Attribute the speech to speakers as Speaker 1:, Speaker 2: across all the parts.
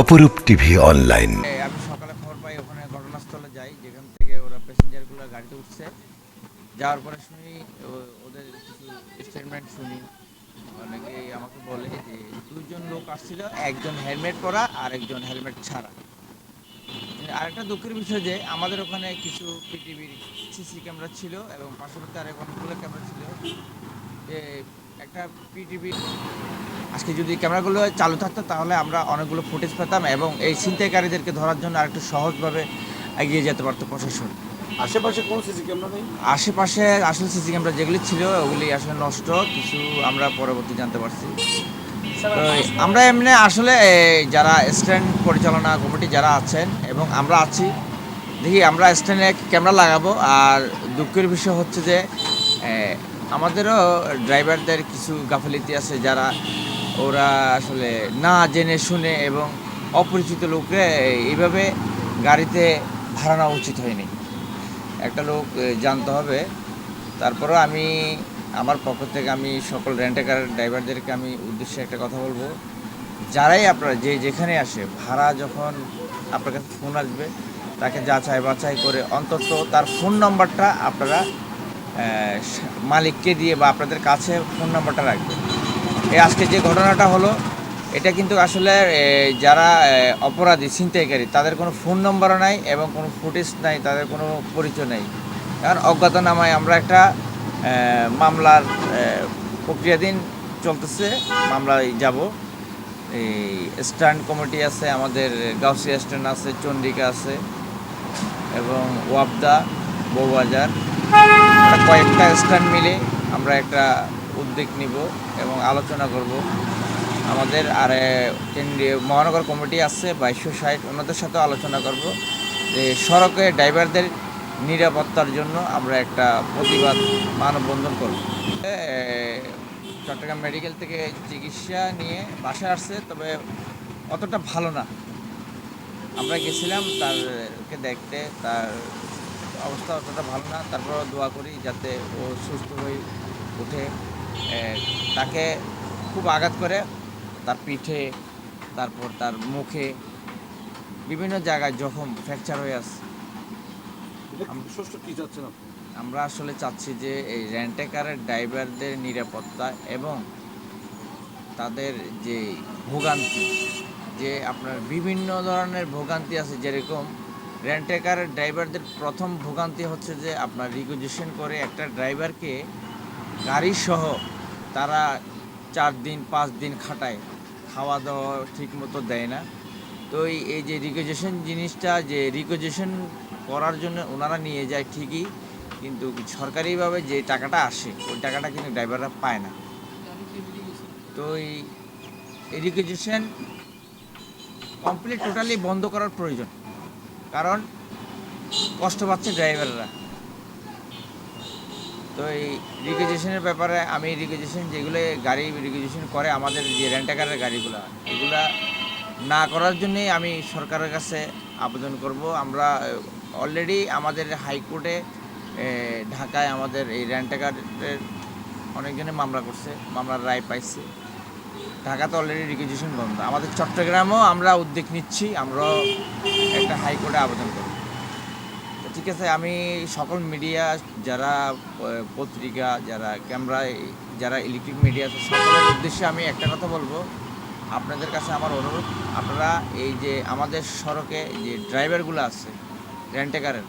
Speaker 1: অপরূপ TV online.
Speaker 2: আমি সকালে খবর পাই, ওখানে ঘটনাস্থলে যাই, যেখান থেকে ওরা প্যাসেঞ্জারগুলো গাড়িতে উঠছে। যাওয়ার পরে শুনি ওদের কিছু স্টেটমেন্ট শুনি। অনেকেই আমাকে বলে যে দুজন লোক আসছিল, একজন হেলমেট পরা আর একজন হেলমেট ছাড়া। আরেকটা দুঃখের বিষয় যে, আমাদের ওখানে কিছু পিটিভির সিসি ক্যামেরা ছিল এবং পার্শ্ববর্তী আরেক অনেকগুলো ক্যামেরা ছিল। যে একটা পিটিভি আজকে যদি ক্যামেরাগুলো চালু থাকতো তাহলে আমরা অনেকগুলো ফুটেজ পেতাম এবং এই ছিনতাইকারীদেরকে ধরার জন্য আরেকটু সহজভাবে এগিয়ে যেতে পারতো প্রশাসন।
Speaker 3: আশেপাশে কোন সিসি ক্যামেরা নেই?
Speaker 2: আশেপাশে আসলে সিসি ক্যামেরা যেগুলি ছিল ওগুলি আসলে নষ্ট কিছু আমরা পরবর্তী জানতে পারছি। আমরা এমনি আসলে যারা স্ট্যান্ড পরিচালনা কমিটি যারা আছেন এবং আমরা আছি দেখি আমরা স্ট্যান্ডে ক্যামেরা লাগাবো আর দুঃখের বিষয় হচ্ছে যে আমাদেরও ড্রাইভারদের কিছু গাফিলিতি আছে যারা ওরা আসলে না জেনে শুনে এবং অপরিচিত লোকরে এইভাবে গাড়িতে ভাড়া নেওয়া উচিত হয়নি। একটা লোক জানতে হবে। তারপরেও আমি, আমার পক্ষ থেকে আমি সকল রেন্টাকার ড্রাইভারদেরকে আমি উদ্দেশ্যে একটা কথা বলব। যারাই আপনারা যে যেখানে আসে, ভাড়া যখন আপনার কাছে ফোন আসবে, তাকে যাচাই বাছাই করে অন্তত তার ফোন নাম্বারটা আপনারা মালিককে দিয়ে বা আপনাদের কাছে ফোন নাম্বারটা রাখবেন। আজকে যে ঘটনাটা হলো, এটা কিন্তু আসলে যারা অপরাধী, ছিনতাইকারী, তাদের কোনো ফোন নম্বরও নাই এবং কোনো ফুটেজ নাই, তাদের কোনো পরিচয় নেই। কারণ অজ্ঞাতনামায় আমরা একটা মামলার প্রক্রিয়াধীন চলতেছে, মামলায় যাব। এই স্ট্যান্ড কমিটি আছে, আমাদের গাউসিয়া স্ট্যান্ড আছে, চন্ডিকা আছে এবং ওয়াবদা, বউবাজার। আমরা কয়েকটা স্ট্যান্ড মিলে আমরা একটা উদ্যোগ নিব এবং আলোচনা করব। আমাদের আর কেন্দ্রীয় মহানগর কমিটি আছে বাইশশো ষাট ওনাদের সাথেও আলোচনা করব যে সড়কে ড্রাইভারদের নিরাপত্তার জন্য আমরা একটা প্রতিবাদ মানববন্ধন করব। চট্টগ্রাম মেডিকেল থেকে চিকিৎসা নিয়ে বাসায় আসছে তবে অতটা ভালো না। আমরা গেছিলাম তারকে দেখতে তার অবস্থা অতটা ভালো না। তারপর দোয়া করি যাতে ও সুস্থ হয়ে উঠে। এ, তাকে খুব আঘাত করে তার পিঠে তারপর তার মুখে বিভিন্ন জায়গায় জখম ফ্র্যাকচার হয়ে আছে।
Speaker 3: আপনি?
Speaker 2: আমরা আসলে চাচ্ছি যে এই রেন্টেকারের ড্রাইভারদের নিরাপত্তা এবং তাদের যে ভোগান্তি যে আপনার বিভিন্ন ধরনের ভোগান্তি আছে যেরকম রেন্টেকারের ড্রাইভারদের প্রথম ভোগান্তি হচ্ছে যে আপনার রিকুইজিশন করে একটা ড্রাইভারকে গাড়ি সহ তারা চার দিন, পাঁচ দিন খাটায়। খাওয়া দাওয়া ঠিক মতো দেয় না। তো এই- যে রিকুইজিশন জিনিসটা, যে রিকুইজিশন করার জন্য ওনারা নিয়ে যায় ঠিকই, কিন্তু সরকারিভাবে যে টাকাটা আসে, ওই টাকাটা কিন্তু ড্রাইভাররা পায় না। তো এই রিকুইজিশন কমপ্লিট টোটালি বন্ধ করার প্রয়োজন। কারণ কষ্ট পাচ্ছে ড্রাইভাররা তো এই রিকুইজিশনের ব্যাপারে আমি রিকুইজিশন যেগুলো গাড়ি রিকুইজিশন করে আমাদের যে রেন্টাকারের গাড়িগুলো, এগুলা না করার জন্যই আমি সরকারের কাছে আবেদন করব। আমরা অলরেডি আমাদের হাইকোর্টে ঢাকায় আমাদের এই রেন্টাকারের অনেকজনে মামলা করছে, মামলার রায় পাইছে। ঢাকাতে অলরেডি রিকুইজিশন বন্ধ। আমাদের চট্টগ্রামেও আমরা উদ্যোগ নিচ্ছি, আমরাও একটা হাইকোর্টে আবেদন করব। তো ঠিক আছে আমি সকল মিডিয়া যারা পত্রিকা যারা ক্যামেরায় যারা ইলেকট্রিক মিডিয়া আছে সকলের উদ্দেশ্যে আমি একটা কথা বলব। আপনাদের কাছে আমার অনুরোধ আপনারা এই যে আমাদের সড়কে যে ড্রাইভারগুলো আছে রেন্টেকারের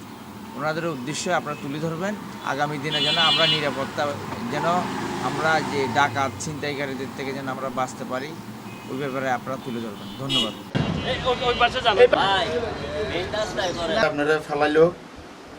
Speaker 2: ওনাদের উদ্দেশ্যে আপনারা তুলে ধরবেন। আগামী দিনে যেন আমরা নিরাপত্তা যেন আমরা যে ডাকাত ছিনতাইকারীদের থেকে যেন আমরা বাঁচতে পারি ওই ব্যাপারে আপনারা তুলে ধরবেন। ধন্যবাদ।
Speaker 4: আপনারা ফেলাইলো